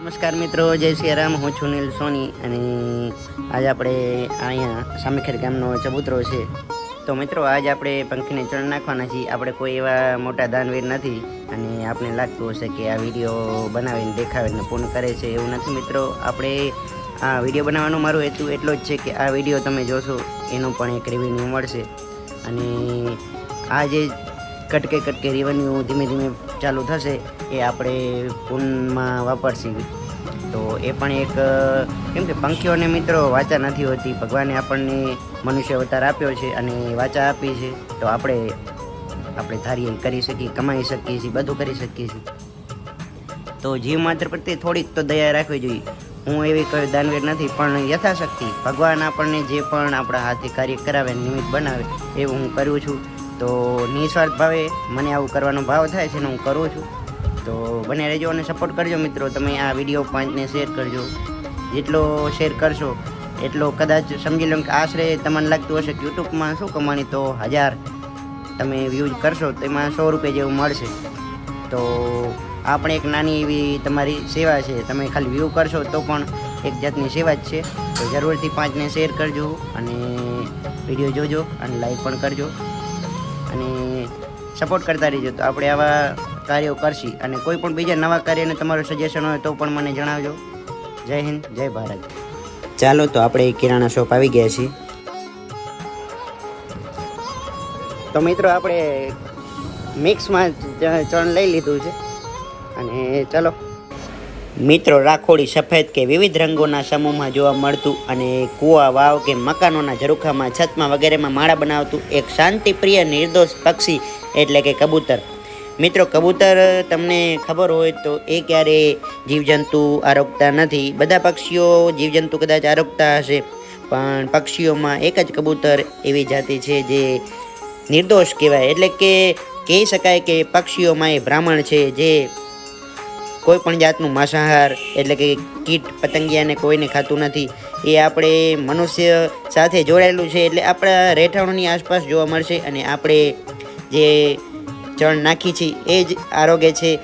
નમસ્કાર મિત્રો, જય શ્રી રામ. હું છું નીલ સોની અને આજ આપણે અહીંયા સામેખેર ગામનો ચબૂતરો છે. તો મિત્રો, આજ આપણે પંખીને ચણ નાખવાના છીએ. આપણે કોઈ એવા મોટા દાનવીર નથી અને આપણે લાગતું હશે કે આ વીડિયો બનાવીને દેખાવીને પૂર્ણ કરે છે એવું નથી મિત્રો. આપણે આ વીડિયો બનાવવાનો મારો હેતુ એટલો જ છે કે આ વીડિયો તમે જોશો, એનો પણ એક રેવન્યુ મળશે. અને આ જે કટકે કટકે રેવન્યુ ધીમે ધીમે ચાલુ થશે એ આપણે ફોનમાં વાપરશી. તો એ પણ એક, કેમ કે પંખીઓને મિત્રો વાચા નથી હોતી, ભગવાને આપણને મનુષ્ય અવતાર આપ્યો છે અને વાચા આપી છે, તો આપણે આપણે ધારીએ કરી શકીએ, કમાઈ શકીએ છીએ, બધું કરી શકીએ છીએ. તો જીવ માત્ર પ્રત્યે થોડીક તો દયા રાખવી જોઈએ. હું એવી કોઈ દાનવીર નથી, પણ યથાશક્તિ ભગવાન આપણને જે પણ આપણા હાથે કાર્ય કરાવે, નિમિત્ત બનાવે, એવું હું કરું છું. તો નિસ્વાર્થ ભાવે મને આવું કરવાનો ભાવ થાય છે ને હું કરું છું. તો બને રહેજો અને સપોર્ટ કરજો મિત્રો. તમે આ વીડિયો પાંચને શેર કરજો. જેટલો શેર કરશો, એટલો કદાચ સમજી લો કે આશરે તમને લાગતું હશે કે યુટ્યુબમાં શું કમાણી તો હજાર તમે વ્યૂઝ કરશો, તો એમાં સો રૂપિયા જેવું મળશે. તો આ પણ એક નાની એવી તમારી સેવા છે. તમે ખાલી વ્યૂ કરશો તો પણ એક જાતની સેવા જ છે. તો જરૂરથી પાંચને શેર કરજો અને વીડિયો જોજો અને લાઈક પણ કરજો. અને સપોર્ટ કરતા રહીજો. તો આપણે આવા કાર્યો કરશી અને કોઈ પણ બીજા નવા કાર્યને તમારું સજેશન હોય તો પણ મને જણાવજો. જય હિન્દ, જય ભારત. ચાલો તો આપણે કિરાણા શોપ આવી ગયા છીએ. તો મિત્રો આપણે મિક્સમાં ચણ લઈ લીધું છે. અને ચલો મિત્રો, રાખોડી, સફેદ કે વિવિધ રંગોના સમૂહમાં જોવા મળતું અને કૂવા, વાવ કે મકાનોના ઝરૂખામાં, છતમાં વગેરેમાં માળા બનાવતું એક શાંતિપ્રિય, નિર્દોષ પક્ષી એટલે કે કબૂતર. મિત્રો, કબૂતર તમને ખબર હોય તો એ ક્યારે જીવજંતુ આરોગતા નથી. બધા પક્ષીઓ જીવજંતુ કદાચ આરોગતા હશે, પણ પક્ષીઓમાં એક જ કબૂતર એવી જાતિ છે જે નિર્દોષ કહેવાય. એટલે કે કહી શકાય કે પક્ષીઓમાં એ બ્રાહ્મણ છે જે કોઈ પણ જાતનું માંસાહાર એટલે કે કીટ પતંગિયાને કોઈને ખાતું નથી. એ આપણે મનુષ્ય સાથે જોડાયેલું છે એટલે આપણા રહેઠાણોની આસપાસ જોવા મળશે અને આપણે જે ચણ નાખી છે એ જ આરોગ્ય છે.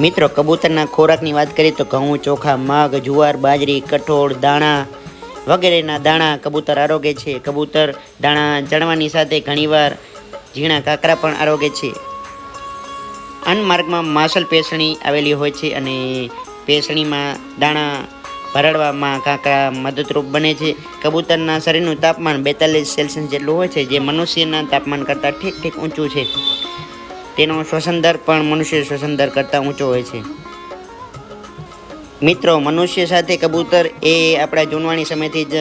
મિત્રો, કબૂતરના ખોરાકની વાત કરીએ તો ઘઉં, ચોખા, મગ, જુવાર, બાજરી, કઠોળ, દાણા વગેરેના દાણા કબૂતર આરોગ્ય છે. કબૂતર દાણા ચણવાની સાથે ઘણીવાર ઝીણા કાંકરા પણ આરોગ્ય છે. અન્નમાર્ગમાં માસલ પેસણી આવેલી હોય છે અને પેસણીમાં દાણા ભરડવામાં કાંકરા મદદરૂપ બને છે. કબૂતરના શરીરનું તાપમાન બેતાલીસ સેલ્સિયસ જેટલું હોય છે, જે મનુષ્યના તાપમાન કરતાં ઠીક ઠીક ઊંચું છે. તેનો શ્વસન દર પણ મનુષ્ય શ્વસન દર કરતાં ઊંચો હોય છે. મિત્રો, મનુષ્ય સાથે કબૂતર એ આપણા જૂનવાણી સમયથી જ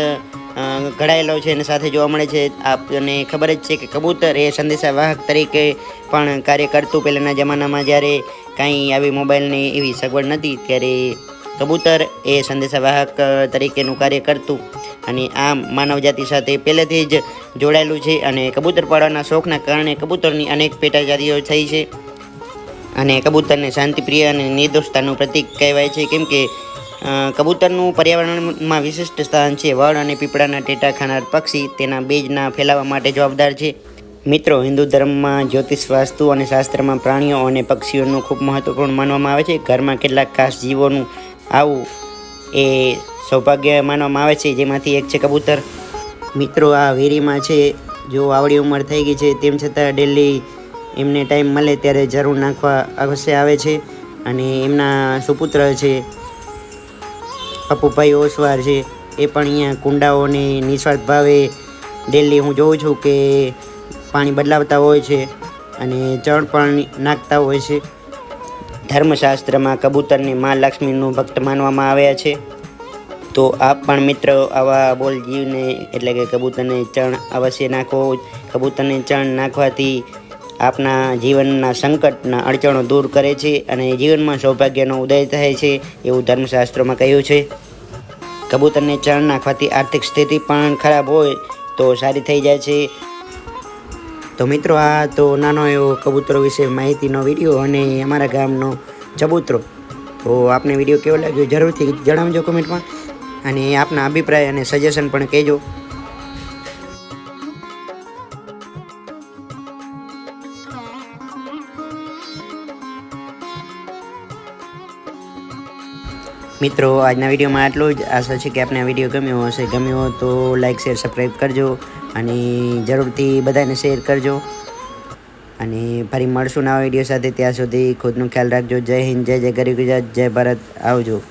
ઘડાયેલો છે અને સાથે જોવા મળે છે. આપને ખબર જ છે કે કબૂતર એ સંદેશાવાહક તરીકે પણ કાર્ય કરતું. પહેલાંના જમાનામાં જ્યારે કાંઈ આવી મોબાઈલની એવી સગવડ નથી ત્યારે કબૂતર એ સંદેશાવાહક તરીકેનું કાર્ય કરતું. અને આ માનવજાતિ સાથે પહેલેથી જ જોડાયેલું છે અને કબૂતર પાડવાના શોખના કારણે કબૂતરની અનેક પેટા જાતિઓ થઈ છે. અને કબૂતરને શાંતિપ્રિય અને નિર્દોષતાનું પ્રતીક કહેવાય છે. કેમ કે કબૂતરનું પર્યાવરણમાં વિશિષ્ટ સ્થાન છે. વડ અને પીપળાના ટેટા ખાનાર પક્ષી તેના બીજના ફેલાવા માટે જવાબદાર છે. મિત્રો, હિન્દુ ધર્મમાં જ્યોતિષ વાસ્તુ અને શાસ્ત્રમાં પ્રાણીઓ અને પક્ષીઓનું ખૂબ મહત્વપૂર્ણ માનવામાં આવે છે. ઘરમાં કેટલાક ખાસ જીવોનું આવું એ સૌભાગ્ય માનવામાં આવે છે, જેમાંથી એક છે કબૂતર. મિત્રો, આ વેરીમાં છે, જો આવડી ઉંમર થઈ ગઈ છે, તેમ છતાં ડેલી એમને ટાઈમ મળે ત્યારે જરૂર નાખવા અવશ્ય આવે છે. અને એમના સુપુત્ર છે પપ્પુભાઈ ઓસવાર છે, એ પણ અહીંયા કુંડાઓને નિસ્વાર્થ ભાવે. ડેલી હું જોઉં છું કે પાણી બદલાવતા હોય છે અને ચણ પણ નાખતા હોય છે. ધર્મશાસ્ત્રમાં કબૂતરને મા લક્ષ્મીનું ભક્ત માનવામાં આવ્યા છે. તો આપ પણ મિત્રો આવા બોલ જીવને, એટલે કે કબૂતરને ચણ અવશ્ય નાખો. કબૂતરને ચણ નાખવાથી આપના જીવનના સંકટના અડચણો દૂર કરે છે અને જીવનમાં સૌભાગ્યનો ઉદય થાય છે એવું ધર્મશાસ્ત્રોમાં કહ્યું છે. કબૂતરને ચણ નાખવાથી આર્થિક સ્થિતિ પણ ખરાબ હોય તો સારી થઈ જાય છે. તો મિત્રો, આ તો નાનો એવો કબૂતરો વિશે માહિતીનો વીડિયો અને અમારા ગામનો ચબૂતરો તો આપને વીડિયો કેવો લાગ્યો જરૂરથી જણાવજો કોમેન્ટમાં. અને આપના અભિપ્રાય અને સજેશન પણ કહેજો. મિત્રો, આજના વિડીયોમાં આટલું જ. આશા છે કે આપને આ વીડિયો ગમ્યો હશે. ગમ્યો તો લાઇક શેર સબસ્ક્રાઈબ કરજો અને જરૂરથી બધાને શેર કરજો. અને ફરી મળશું નવા વીડિયો સાથે. ત્યાં સુધી ખુદનું ખ્યાલ રાખજો. જય હિન્દ, જય જય ગરીબ ગુજરાત, જય ભારત. આવજો.